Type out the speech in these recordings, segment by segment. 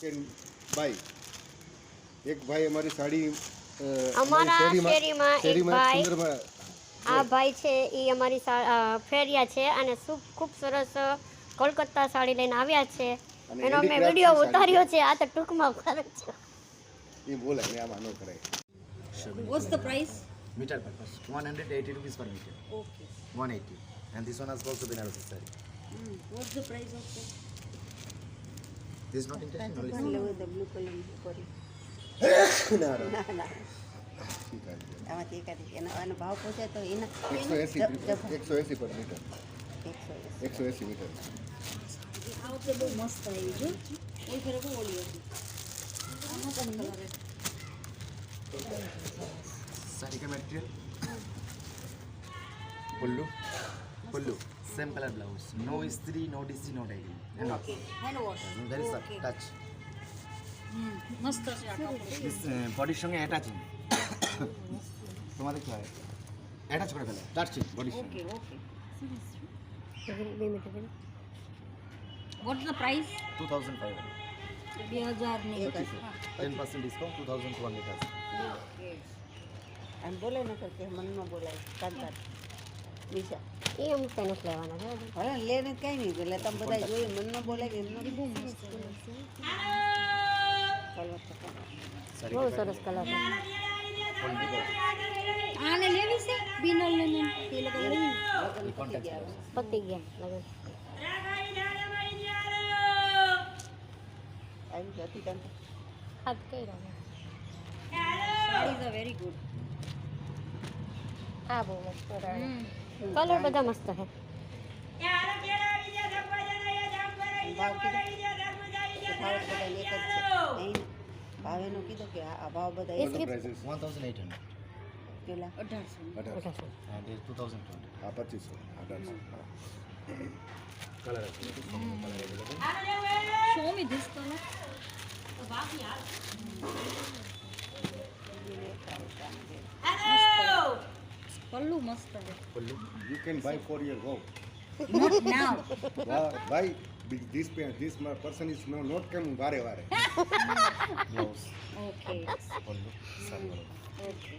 Can by એક ભાઈ અમારી સાડી અમારા શેરીમાં એક ભાઈ આ ભાઈ છે એ અમારી ફેરિયા છે અને ખૂબ ખૂબ સરસ કોલકાતા સાડી લઈને આવ્યા છે. એનો મેં વીડિયો ઉતાર્યો છે આ તો ટૂંકમાં કરે છે. એ બોલે ને આમાં ન કરાય. વોટ્સ ધ પ્રાઇસ મીટર પર 180 rupees પર metre okay 180 and this one has also Banaras saree Mm. What's the price of that? This is not intentional the blue color sorry. ના, ના. ના ના ઠીક છે આમાંથી એકાદી એનો આનો ભાવ પૂછે તો એના એકસો એસી એકસો એસી પર મીટર એકસો એસી મીટર આ વખતે બહુ મસ્ત આવી જો એ ફેરે બહુ ઓલી હતી આમાં પણ colour same color blouse no istri no dc no dyeing and okay hand wash very soft touch મસ્ત છે આ કાપડ this uh, body সঙ্গে অ্যাটাচিং তোমাদের কি হয় অ্যাটাচ করে ফেলে টাচ বডির সঙ্গে ઓકે ઓકે બે મિનિટ બે મિનિટ. વોટ ધ પ્રાઇસ 2500 બે હજાર ને ten percent discount two thousand two hundred આમ બોલે ન કરતે મનમાં બોલાય કાંતા નિશા એ અમુક તો નથી લેવાના છે હવે લેને કઈ નહીં એટલે તમે બધા જોયું મનમાં બોલાય એમનો બહુ સરસ કલર આને લેવી છે? બિનલ ને એ લોકો પતી ગયા લગન. આવી જતી કાંતા હાથ કઈ રહ્યો વેરી ગુડ આ બહુ મસ્ત કલર બધા મસ્ત છે ભાવ કીધો કે ભાવ બધા એક જ છે નહીં ભાવ એનો કીધો કે આ આ ભાવ બધા એક Yes, yes. Prices one thousand eight hundred પેલા અઢારસો અઢારસો અઢારસો. એન્ડ ટુ થાઉઝન્ડ ટ્વેન્ટી હા પચીસો અઢારસો હા. Colour show me this colour pallu મસ્ત છે. Pallu? You can buy for your go not now? Why? Be- This pe- this ma- person is no, not coming વારે વારે ઓકે પલ્લુ સારું okay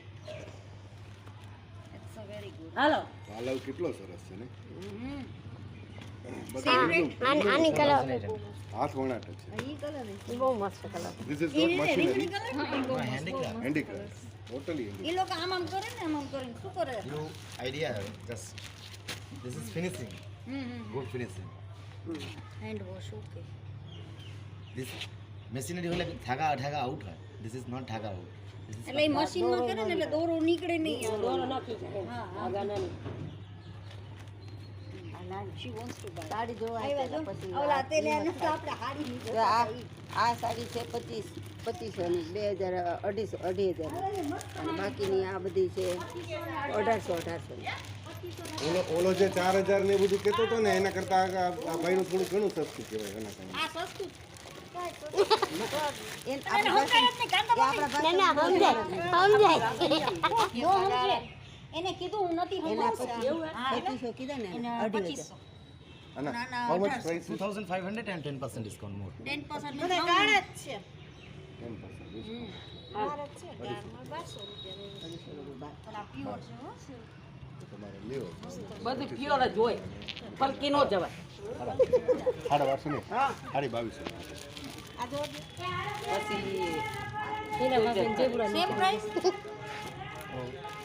it's a very good હાલો પાલવ કેટલો સરસ છે ને એકદમ આની આની કલર હાથ વણાટ છે ઈ કલર છે બહુ મસ્ત colour This is not machinery. Handicraft Handicraft. Totally handicraft. એ લોકો આમ આમ કરે ને આમ આમ કરીને શું કરે you idea just this is finishing hmm hmm good finishing hand wash okay this machinery হলে ঢাকা ঢাকা আউট হয় দিস ইজ নট ঢাকা আউট দিস ইজ એટલે એ મશીનમાં કરે ને એટલે દોરો નીકળે નહીં દોરો નાખી હા આગા નાની સાડી જોવા પછી આ આ સાડી છે પચીસ પચીસો ની. બે હજાર અઢીસો અઢી હજાર. અને બાકીની આ બધી છે અઢારસો અઢારસો ઓલો ઓલો જે ચાર હજાર ને બધું કહેતો હતો ને એના કરતા આ ભાઈનું થોડું ઘણું સસ્તું કહેવાય એના કારણે સસ્તું? આપણા સમજાય સમજાય. એને કીધું હું નથી પચીસો. પચીસો અને how much price is 2500 and 10% discount more ten percent બધા કાઢે જ છે 10% ઓલા પ્યોર છે હો. તમારે લેવો બધું પ્યોર જ હોય. પલકી નો જવાય. સાડા બારસો ને સાડી બાવીસો. પછી સેમ પ્રાઇસ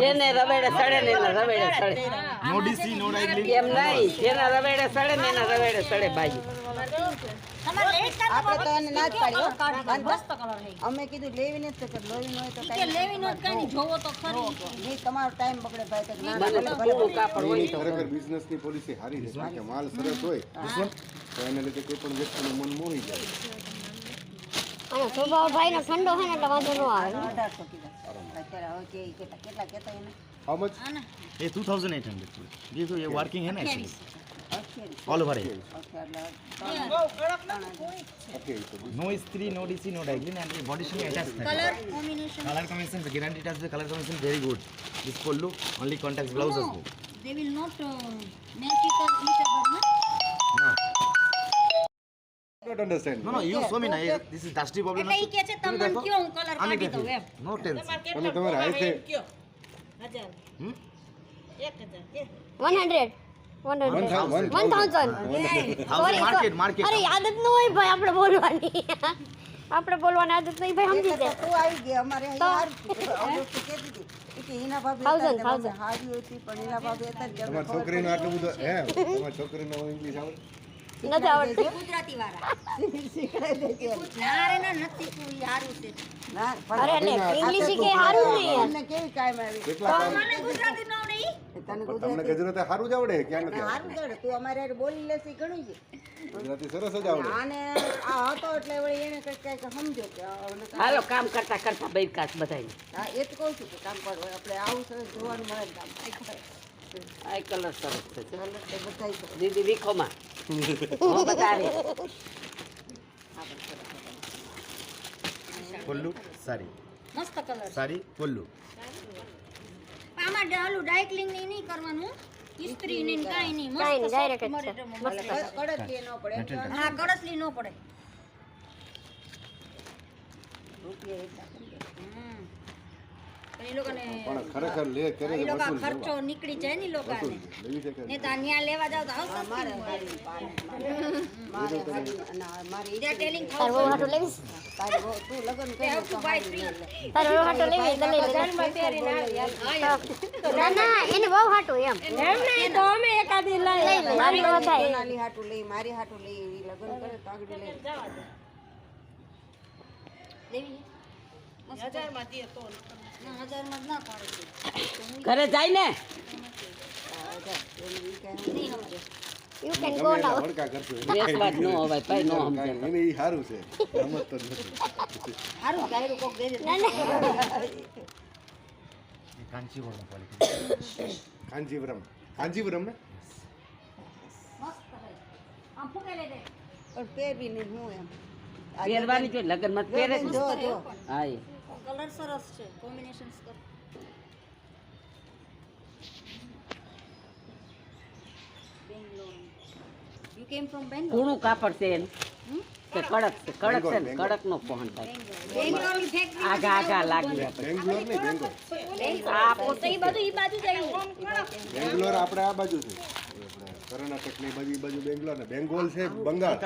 જેને રવેડે સડે ને એના રવેડે સડે. No DC, no dialing. એમ નહીં જેના રવેડે સડે ને એના રવેડે સડે બાજુ. આપણે તો એને ના જ પાડી અમે કીધું લેવી નથી તો ન હોય તો કાંઈ લેવી નો કઈ જોવો તો ખરી. નહીં તમારો ટાઈમ બગડે ભાઈ તો ના મને કાપડ હોય એની ખરેખર બિઝનેસની પોલિસી સારી છે કે માલ સરસ હોય. તો એને લીધે કોઈ પણ વ્યક્તિનું મન મોહી જાય. અને સ્વભાવભાઈ નો ઠંડો હોય ને એટલે વાંધો ન આવે. અઢારસો કીધા કેટલા કહેતા એને How much? એ ટુ થાઉઝન્ડ એટ હંડ્રેડ જે એ વર્કિંગ હે ને ઓલ ઓવર નો ઇસ્ત્રી નો ડીસી નો ડાઇગ્લિન એન્ડ એ body શિંગ attach colour combination colour combination guarantee touch colour combination very good this કોલ્લુ only contact blouse has the will not make it each other ના ડોન્ટ અન્ડરસ્ટેન્ડ એટલે ઈ કે છે તમને કયો હું કલર કાઢી દઉં એમ. તમે તમારા ન હોય ભાઈ આપણે બોલવાની. આપણે બોલવાની આદત નહીં ભાઈ સમજી જાય તો આવી ગઈ અમારે અહીંયા છોકરીનો આટલું બધું હે છોકરીનો ઇંગ્લિશ આવડે? નથી આવડતું. ગુજરાતી વાળા. શીખડાઈ દેજે ના રે ના નથી તું ઈ હારું છે. ના અરે ને ઇંગ્લિશ કે સારું નહીં. તમને કેવી આવી? કેટલા કામ મને ગુજરાતી નો નહીં તને તમને ગુજરાતી સારું જ આવડે ક્યાં નથી આવડતું? સારું દોડે તું અમારે બોલી લેશે ઈ ઘણું છે. ગુજરાતી સરસ જ આવડે. આને આ હતો એટલે વળી એને કંઈક કંઈક સમજો કે હાલો કામ કરતા કરતા બૈકાસ બધાય હા એ જ કહું છું કે કામ કરો. આપણે આવું સરસ જોવાનું મળે કામ. આઈ કલર સરસ છે. દીદી વીખોમાં ડાયકલિંગની નહીં કરવાનું. ઇસ્ત્રી ની નહીં. મસ્ત હા કડતલી ન પડે. એ લોકોને પણ ખરેખર લે કરે એ લોકો ખર્ચો નીકળી જાય ને લોકોને. લેવી ને ન્યા લેવા જાવ તો આવશે મારે મારે હારી મારી ત્યાં ટેલિંગ તાર બહુ હાટું લેવીશ તું લગ્ન કરી તો હારી લઈ લે. તાર બહુ હાટું લેવી? એટલે લઈ લે ના ના એને બહુ હાટું એમ. તો અમે એકાદી લઈ લઈ મારી થાય. હાટું લઈ મારી હાટું લઈ લગ્ન કરે તો આગળ લઈ. દે પાડે ઘરે જાય ને નહીં હું એમ. પહેરવાની જો લગન મત પહેરે જો. જો હા કલર સરસ છે. કોમ્બિનેશન કર યુ કેમ ફ્રોમ બેંગ્લોર કોણું કાપડ છે એનું. કડક છે કડક છે ને કડક નો પહોંચ થાય. બેંગ્લોરની ફેક્ટરી આગા આગા લાગી બેંગ્લોર નહીં બેંગ્લોર આ ઈ બાજુ ઈ બાજુ જાય બેંગ્લોર આપણે આ બાજુ છે. આપણે કર્ણાટકની બાજુ બાજુ બેંગ્લોર ને બેંગોલ છે બંગાળ